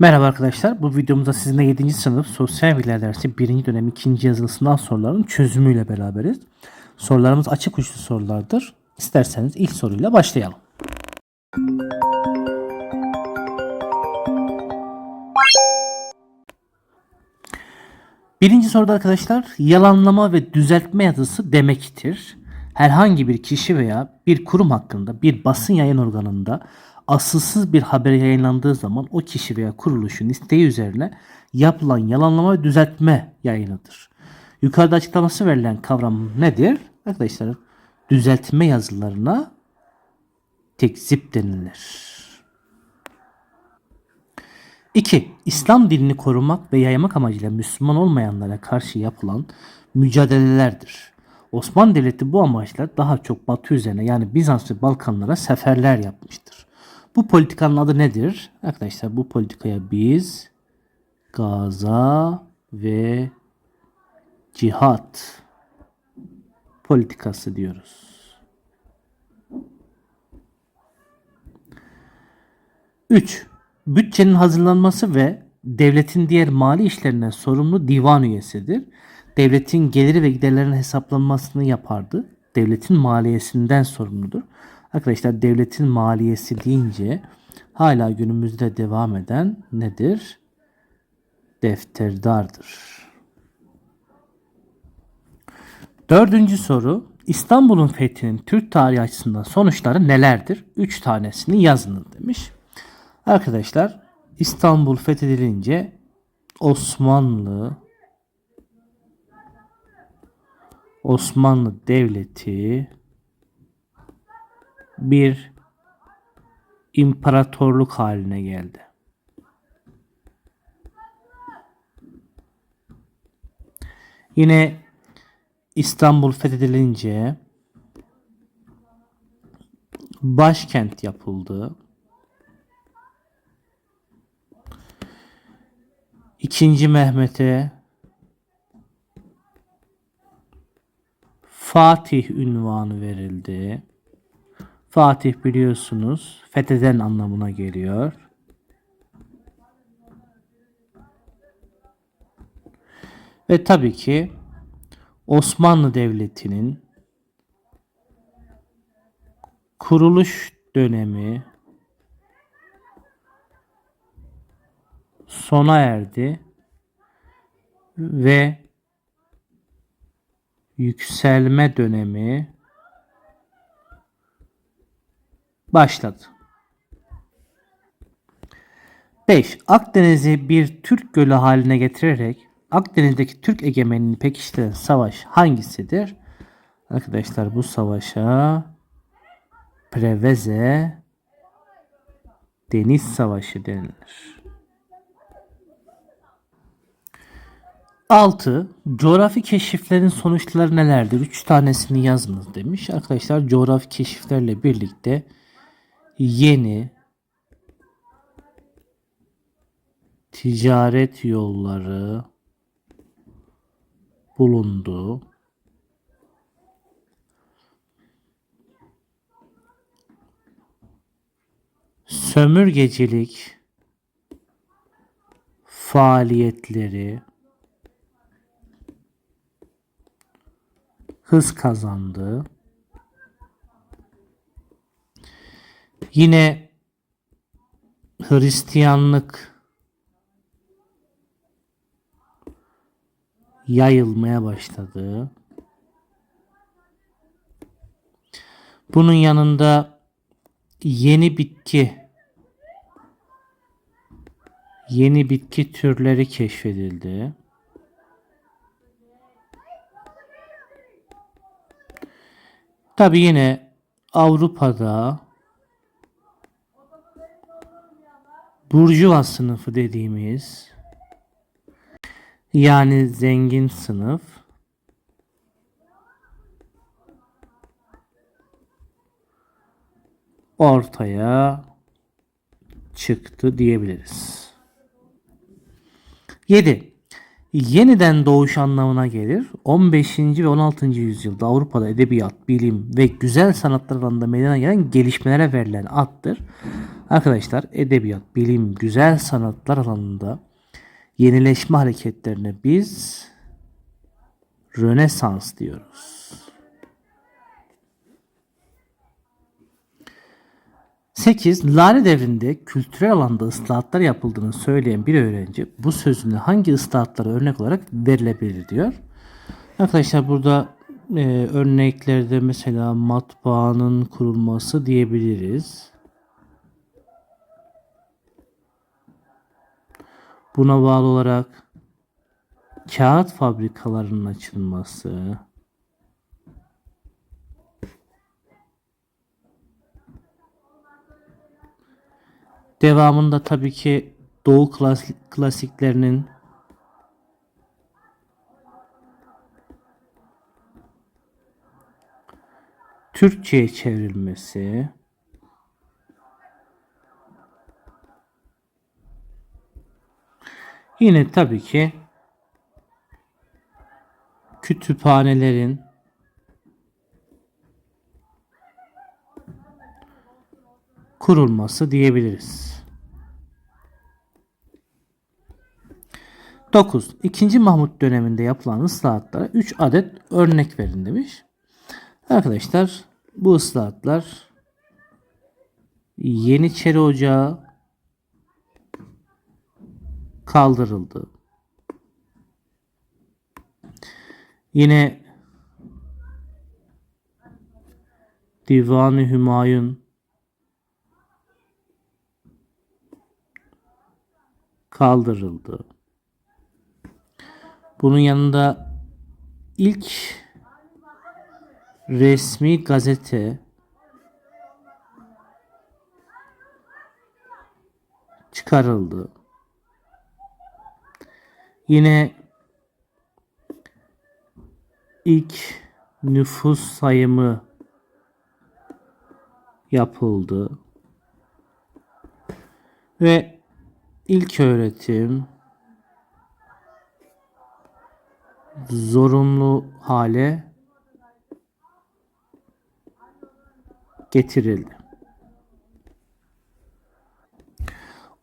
Merhaba arkadaşlar. Bu videomuzda sizinle 7. sınıf sosyal bilgiler dersi 1. dönem 2. yazılı sınav sorularının çözümüyle beraberiz. Sorularımız açık uçlu sorulardır. İsterseniz ilk soruyla başlayalım. Birinci soruda arkadaşlar yalanlama ve düzeltme yazısı demektir. Herhangi bir kişi veya bir kurum hakkında bir basın yayın organında asılsız bir haber yayınlandığı zaman o kişi veya kuruluşun isteği üzerine yapılan yalanlama ve düzeltme yayınıdır. Yukarıda açıklaması verilen kavram nedir? Arkadaşlar düzeltme yazılarına tekzip denilir. 2. İslam dinini korumak ve yaymak amacıyla Müslüman olmayanlara karşı yapılan mücadelelerdir. Osmanlı Devleti bu amaçla daha çok Batı üzerine yani Bizans ve Balkanlara seferler yapmıştır. Bu politikanın adı nedir? Arkadaşlar bu politikaya biz Gaza ve Cihat politikası diyoruz. 3. Bütçenin hazırlanması ve devletin diğer mali işlerinden sorumlu divan üyesidir. Devletin geliri ve giderlerinin hesaplanmasını yapardı. Devletin maliyesinden sorumludur. Arkadaşlar devletin maliyesi deyince hala günümüzde devam eden nedir? Defterdardır. Dördüncü soru. İstanbul'un fethinin Türk tarihi açısından sonuçları nelerdir? Üç tanesini yazınız demiş. Arkadaşlar İstanbul fethedilince Osmanlı Osmanlı Devleti bir imparatorluk haline geldi. Yine İstanbul fethedilince başkent yapıldı. İkinci Mehmet'e Fatih ünvanı verildi. Fatih biliyorsunuz fetheden anlamına geliyor. Ve tabii ki Osmanlı Devleti'nin kuruluş dönemi sona erdi ve yükselme dönemi başladı. 5. Akdeniz'i bir Türk gölü haline getirerek Akdeniz'deki Türk egemenliğini pekiştiren savaş hangisidir? Arkadaşlar bu savaşa Preveze Deniz Savaşı denilir. 6. Coğrafi keşiflerin sonuçları nelerdir? 3 tanesini yazınız demiş. Arkadaşlar coğrafi keşiflerle birlikte yeni ticaret yolları bulundu. Sömürgecilik faaliyetleri hız kazandı. Yine Hristiyanlık yayılmaya başladı. Bunun yanında yeni bitki yeni bitki türleri keşfedildi. Tabi yine Avrupa'da burjuva sınıfı dediğimiz yani zengin sınıf ortaya çıktı diyebiliriz. 7. yeniden doğuş anlamına gelir. 15. ve 16. yüzyılda Avrupa'da edebiyat, bilim ve güzel sanatlar alanında meydana gelen gelişmelere verilen addır. Arkadaşlar edebiyat, bilim, güzel sanatlar alanında yenileşme hareketlerine biz Rönesans diyoruz. 8. Lale devrinde kültürel alanda ıslahatlar yapıldığını söyleyen bir öğrenci bu sözünü hangi ıslahatlara örnek olarak verilebilir diyor. Arkadaşlar burada e, örneklerde mesela matbaanın kurulması diyebiliriz. Buna bağlı olarak kağıt fabrikalarının açılması, Devamında tabii ki Doğu klas- klasiklerinin Türkçe'ye çevrilmesi, yine tabii ki kütüphanelerin kurulması diyebiliriz. 9. 2. Mahmut döneminde yapılan ıslahatlara 3 adet örnek verin demiş. Arkadaşlar bu ıslahatlar Yeniçeri Ocağı kaldırıldı. Yine Divan-ı Hümayun kaldırıldı. Bunun yanında ilk resmi gazete çıkarıldı. Yine ilk nüfus sayımı yapıldı. Ve ilk öğretim zorunlu hale getirildi.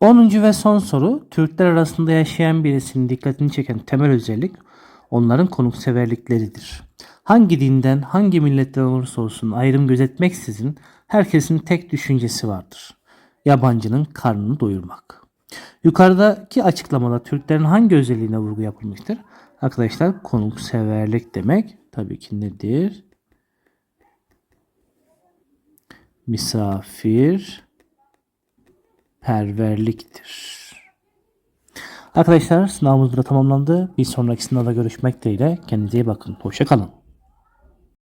10. ve son soru Türkler arasında yaşayan birisinin dikkatini çeken temel özellik onların konukseverlikleridir. Hangi dinden, hangi milletten olursa olsun ayrım gözetmeksizin herkesin tek düşüncesi vardır. Yabancının karnını doyurmak. Yukarıdaki açıklamada Türklerin hangi özelliğine vurgu yapılmıştır? Arkadaşlar konukseverlik demek tabii ki nedir? Misafir perverliktir. Arkadaşlar sınavımız burada tamamlandı. Bir sonraki sınavda görüşmek dileğiyle. Kendinize iyi bakın. Hoşçakalın.